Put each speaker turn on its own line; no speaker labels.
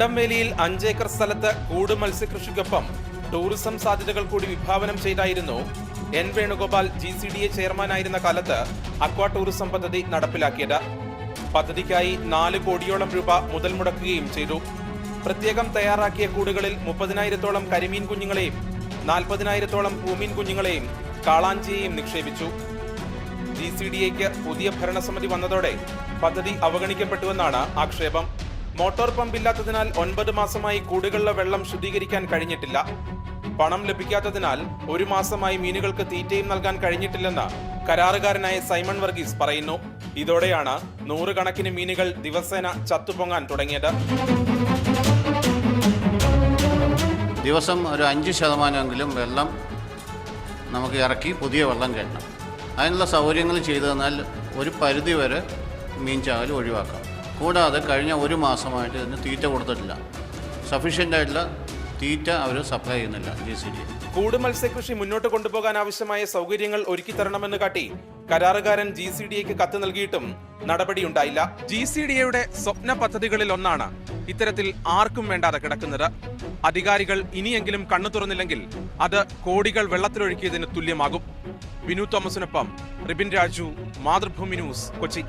മുണ്ടംവേലിയിൽ അഞ്ചേക്കർ സ്ഥലത്ത് കൂട് മത്സ്യകൃഷിക്കൊപ്പം ടൂറിസം സാധ്യതകൾ കൂടി വിഭാവനം ചെയ്തായിരുന്നു N Venugopal G C D A ചെയർമാനായിരുന്ന കാലത്ത് അക്വാ ടൂറിസം പദ്ധതി നടപ്പിലാക്കിയത്. പദ്ധതിക്കായി നാല് കോടിയോളം രൂപ മുതൽ മുടക്കുകയും ചെയ്തു. പ്രത്യേകം തയ്യാറാക്കിയ കൂടുകളിൽ മുപ്പതിനായിരത്തോളം കരിമീൻ കുഞ്ഞുങ്ങളെയും നാൽപ്പതിനായിരത്തോളം പൂമീൻ കുഞ്ഞുങ്ങളെയും കാളാഞ്ചിയെയും നിക്ഷേപിച്ചു. ജി സി ഡി എക്ക് പുതിയ ഭരണസമിതി വന്നതോടെ പദ്ധതി അവഗണിക്കപ്പെട്ടുവെന്നാണ് ആക്ഷേപം. മോട്ടോർ പമ്പ് ഇല്ലാത്തതിനാൽ ഒൻപത് മാസമായി കൂടുകളിലെ വെള്ളം ശുദ്ധീകരിക്കാൻ കഴിഞ്ഞിട്ടില്ല. പണം ലഭിക്കാത്തതിനാൽ ഒരു മാസമായി മീനുകൾക്ക് തീറ്റയും നൽകാൻ കഴിഞ്ഞിട്ടില്ലെന്ന് കരാറുകാരനായ സൈമൺ വർഗീസ് പറയുന്നു. ഇതോടെയാണ് നൂറുകണക്കിന് മീനുകൾ ദിവസേന ചത്തുപൊങ്ങാൻ തുടങ്ങിയത്.
ദിവസം ഒരു അഞ്ച് ശതമാനമെങ്കിലും വെള്ളം നമുക്ക് ഇറക്കി പുതിയ വെള്ളം കയറ്റണം അതിനുള്ള സൗകര്യങ്ങൾ ചെയ്തു തന്നാൽ ഒരു പരിധി വരെ മീൻ ചാകൽ ഒഴിവാക്കാം. കൂടാതെ കഴിഞ്ഞ ഒരു മാസമായിട്ട് ഇതിന് തീറ്റ കൊടുത്തിട്ടില്ല. സഫീഷ്യന്റ് ആയിട്ടുള്ള തീറ്റ അവർ സപ്ലൈ ചെയ്യുന്നില്ല ജി സി ഡി
കൂട് മത്സ്യകൃഷി മുന്നോട്ട് കൊണ്ടുപോകാൻ ആവശ്യമായ സൗകര്യങ്ങൾ ഒരുക്കി തരണമെന്ന് കാട്ടി കരാറുകാരൻ ജി സി ഡി എക്ക് കത്ത് നൽകിയിട്ടും നടപടിയുണ്ടായില്ല ജി സി ഡി എയുടെ സ്വപ്ന പദ്ധതികളിൽ ഒന്നാണ് ഇത്തരത്തിൽ ആർക്കും വേണ്ടാതെ കിടക്കുന്നത്. അധികാരികൾ ഇനിയെങ്കിലും കണ്ണു തുറന്നില്ലെങ്കിൽ അത് കോടികൾ വെള്ളത്തിലൊഴുക്കിയതിന് തുല്യമാകും. വിനു തോമസിനൊപ്പം റിബിൻ രാജു മാതൃഭൂമി ന്യൂസ് കൊച്ചി.